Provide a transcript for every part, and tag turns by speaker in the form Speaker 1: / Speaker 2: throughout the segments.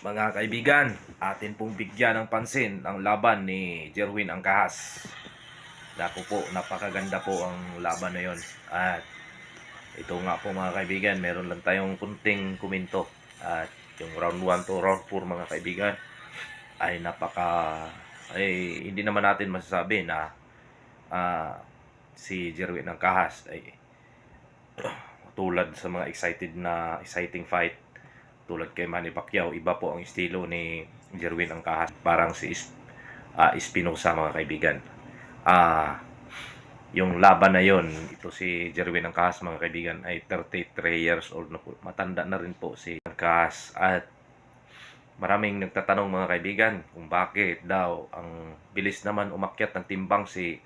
Speaker 1: Mga kaibigan, atin pong bigyan ng pansin ang laban ni Jerwin Angkahas. Naku po, napakaganda po ang laban na yon. At ito nga po mga kaibigan, meron lang tayong kunting kuminto. At yung round 1 to round 4 mga kaibigan ay napaka ay hindi naman natin masasabi na ah, si Jerwin Angkahas ay tulad sa mga excited na exciting fight tulad kay Manny Pacquiao, iba po ang estilo ni Jerwin Angkahas. Parang si ah, Espinosa mga kaibigan. Ah, yung laban na yon, ito si Jerwin Angkahas mga kaibigan ay 33 years old na po. Matanda na rin po si Angkahas at maraming nagtatanong mga kaibigan kung bakit daw ang bilis naman umakyat ng timbang si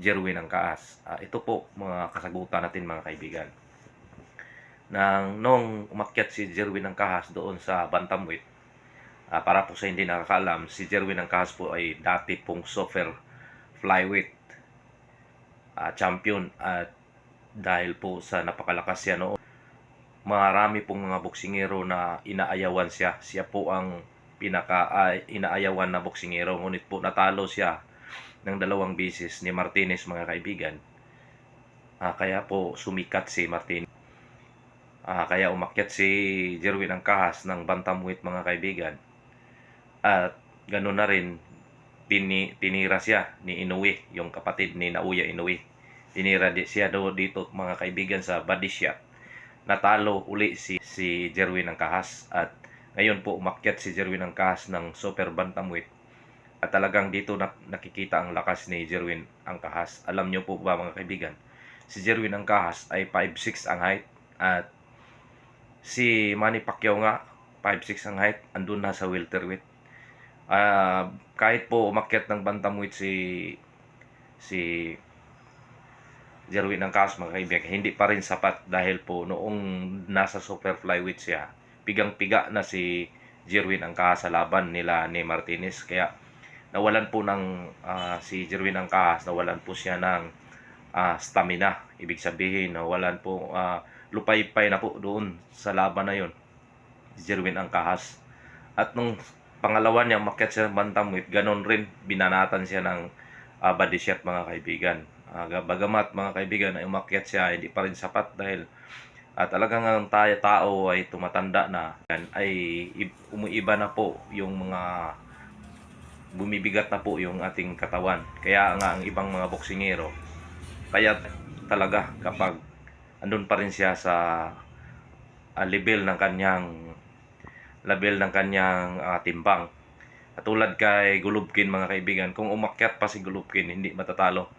Speaker 1: Jerwin Angkahas. Ah, ito po mga kasagutan natin mga kaibigan nang nung umakyat si Jerwin ng Kahas doon sa Bantamweight. Ah, para po sa hindi nakakaalam, si Jerwin ng Kahas po ay dati pong super flyweight ah, champion at dahil po sa napakalakas siya noon, marami pong mga boksingero na inaayawan siya. Siya po ang pinaka ah, inaayawan na boksingero. Ngunit po natalo siya ng dalawang bisis ni Martinez mga kaibigan. Ah, kaya po sumikat si Martinez. Ah, kaya umakyat si Jerwin ang kahas ng bantamweight mga kaibigan. At gano'n na rin, tini, tinira siya ni Inoue, yung kapatid ni Nauya Inoue. Tinira di siya do dito mga kaibigan sa body. Natalo uli si, si Jerwin ang kahas. At ngayon po umakyat si Jerwin ang kahas ng super bantamweight. At talagang dito na, nakikita ang lakas ni Jerwin ang kahas. Alam niyo po ba mga kaibigan, si Jerwin ang kahas ay 5'6 ang height at si Manny Pacquiao nga 5'6 ang height, andun na sa welterweight. Ah, kahit po umakyat ng bantamweight si si Jerwin ng Kaos mga kaibigan, hindi pa rin sapat dahil po noong nasa super flyweight siya, pigang-piga na si Jerwin ang sa laban nila ni Martinez. Kaya nawalan po ng ah, si Jerwin ang nawalan po siya ng ah, stamina. Ibig sabihin, nawalan po ah, lupay-pay na po doon sa laban na yon si Jerwin ang kahas. At nung pangalawa niya makyat siya ng bantamweight ganon rin binanatan siya ng uh, body shot mga kaibigan. Ah, bagamat mga kaibigan ay umakyat siya hindi pa rin sapat dahil at talagang ang tayo tao ay tumatanda na. Ay umuiba na po yung mga bumibigat na po yung ating katawan. Kaya nga ang ibang mga boksingero kaya talaga kapag andun pa rin siya sa ah, level ng kanyang level ng kanyang ah, timbang. At tulad kay Gulubkin mga kaibigan, kung umakyat pa si Gulubkin, hindi matatalo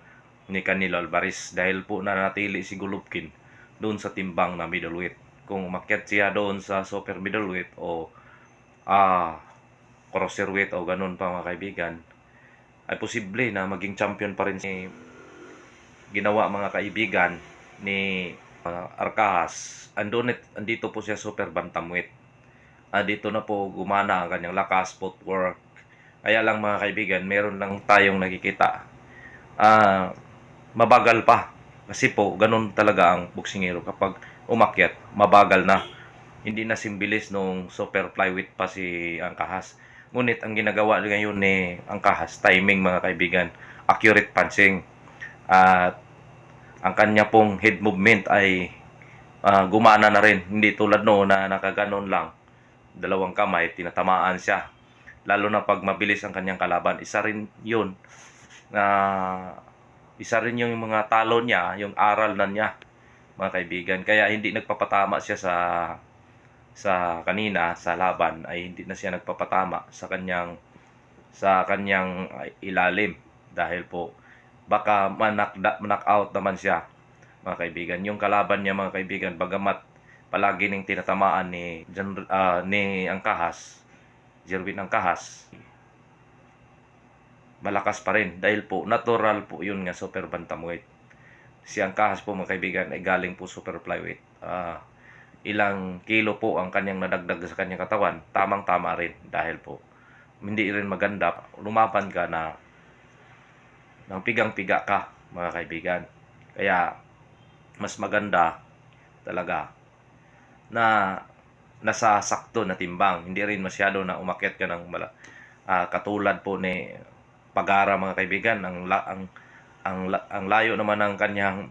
Speaker 1: ni Canelo Alvarez dahil po nanatili si Gulubkin doon sa timbang na middleweight. Kung umakyat siya doon sa super middleweight o ah cruiserweight o ganun pa mga kaibigan, ay posible na maging champion pa rin si ginawa mga kaibigan ni uh, Arcahas. Andun, andito po siya super bantamweight. Ah, dito na po gumana ang kanyang lakas, footwork. Kaya lang mga kaibigan, meron lang tayong nakikita. Ah, mabagal pa. Kasi po, ganun talaga ang boksingero. Kapag umakyat, mabagal na. Hindi na simbilis nung super flyweight pa si Angkahas. Ngunit ang ginagawa ngayon ni Angkahas, timing mga kaibigan, accurate punching. At ang kanya pong head movement ay ah, gumana na rin. Hindi tulad noon na nakaganon lang. Dalawang kamay, tinatamaan siya. Lalo na pag mabilis ang kanyang kalaban. Isa rin yun na isa rin yung mga talo niya, yung aral na niya, mga kaibigan. Kaya hindi nagpapatama siya sa sa kanina sa laban ay hindi na siya nagpapatama sa kanyang sa kanyang ilalim dahil po baka manak knock out naman siya. Mga kaibigan yung kalaban niya mga kaibigan bagamat palagi ning tinatamaan ni ah, ni Angkahas Jerwin Angkahas malakas pa rin. Dahil po natural po yun nga super bantamweight. Si Angkahas po mga kaibigan ay galing po super flyweight. Ah, ilang kilo po ang kanyang nadagdag sa kanyang katawan. Tamang tama rin dahil po hindi rin maganda. Lumaban ka na ng pigang-piga ka mga kaibigan kaya mas maganda talaga na nasa sakto na timbang. Hindi rin masyado na umakyat ka ng mala, ah, katulad po ni Pagara mga kaibigan. Ang, la, ang, ang, ang layo naman ng kanyang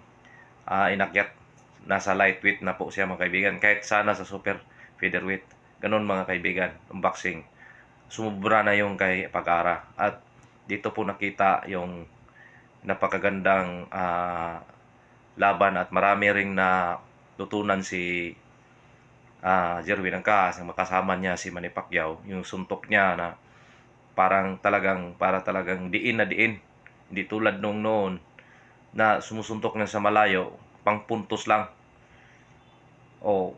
Speaker 1: ah, inakyat. Nasa lightweight na po siya mga kaibigan. Kahit sana sa super featherweight. Ganon mga kaibigan. Ang boxing. Sumubra na yung kay Pagara. At dito po nakita yung napakagandang ah, laban at marami ring na tutunan si ah Jerwin Angkas ang makasama niya si Manny Pacquiao. Yung suntok niya na parang talagang para talagang diin na diin. Hindi tulad nung noon na sumusuntok na sa malayo pang puntos lang. O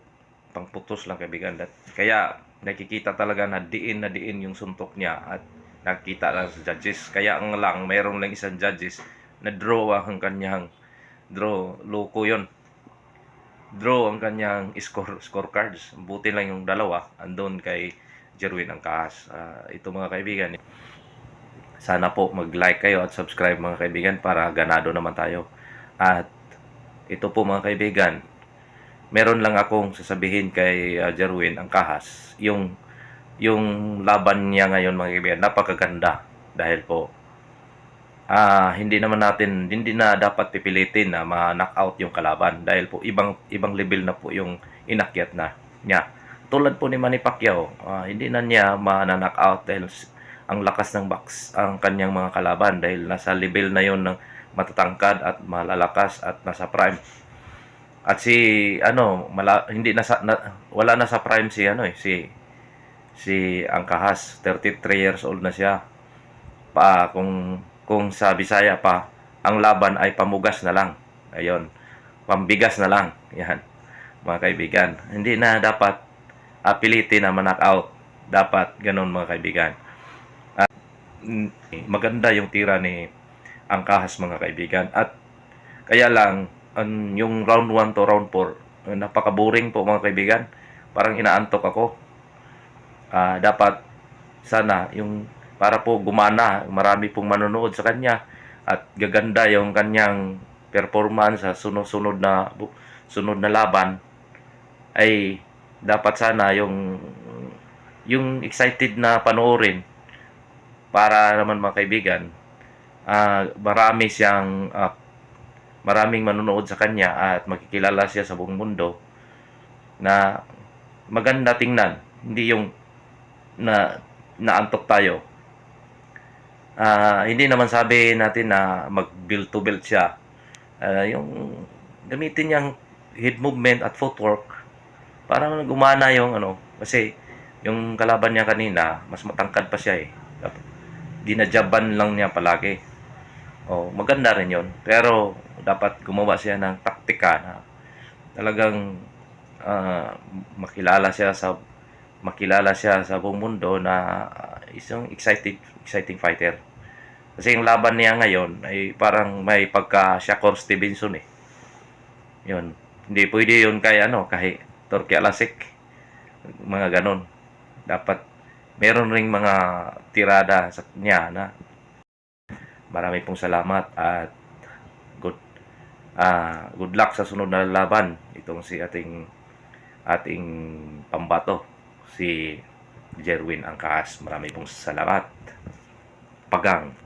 Speaker 1: pang putos lang kaibigan. Kaya nakikita talaga na diin na diin yung suntok niya at nakita lang sa judges. Kaya ang lang mayroon lang isang judges na draw ang kanyang draw loko yon draw ang kanyang score scorecards buti lang yung dalawa andon kay Jerwin ang kahas. Ah, ito mga kaibigan sana po mag-like kayo at subscribe mga kaibigan para ganado naman tayo. At ito po mga kaibigan meron lang akong sasabihin kay ah, Jerwin ang kahas. Yung yung laban niya ngayon mga kaibigan napakaganda dahil po ah hindi naman natin hindi na dapat pipilitin na ma-knockout yung kalaban dahil po ibang ibang level na po yung inakyat na niya. Tulad po ni Manny Pacquiao, ah, hindi na niya ma-knockout dahil ang lakas ng box ang kanyang mga kalaban dahil nasa level na yon ng matatangkad at malalakas at nasa prime. At si ano, mala, hindi nasa na, wala na sa prime si ano eh, si si Angkahas, 33 years old na siya. Pa kung kung sa Bisaya pa, ang laban ay pamugas na lang. Ayun. Pambigas na lang. Yan. Mga kaibigan. Hindi na dapat apilitin na manak out. Dapat ganun mga kaibigan. At mm, maganda yung tira ni Angkahas mga kaibigan. At kaya lang, ang, yung round 1 to round 4, napaka-boring po mga kaibigan. Parang inaantok ako. Ah, dapat sana yung para po gumana, marami pong manonood sa kanya at gaganda yung kanyang performance sa sunod-sunod na sunod na laban ay dapat sana yung yung excited na panoorin para naman mga kaibigan. Ah marami siyang ah, maraming manonood sa kanya at makikilala siya sa buong mundo na maganda tingnan. Hindi yung na naantok tayo Ah, hindi naman sabi natin na mag build to build siya. Ah, yung gamitin niyang head movement at footwork para gumana yung ano kasi yung kalaban niya kanina mas matangkad pa siya eh. Dinajaban lang niya palagi. Oh, maganda rin 'yon. Pero dapat gumawa siya ng taktika na talagang ah, makilala siya sa makilala siya sa buong mundo na ah, isang excited exciting fighter. Kasi yung laban niya ngayon ay parang may pagka Shakur Stevenson eh. Yun. Hindi pwede yun kay ano, kay Turkey Alasik. Mga ganon. Dapat meron ring mga tirada sa niya na marami pong salamat at good ah good luck sa sunod na laban itong si ating ating pambato si Jerwin Angkas. Marami pong salamat. Pagang.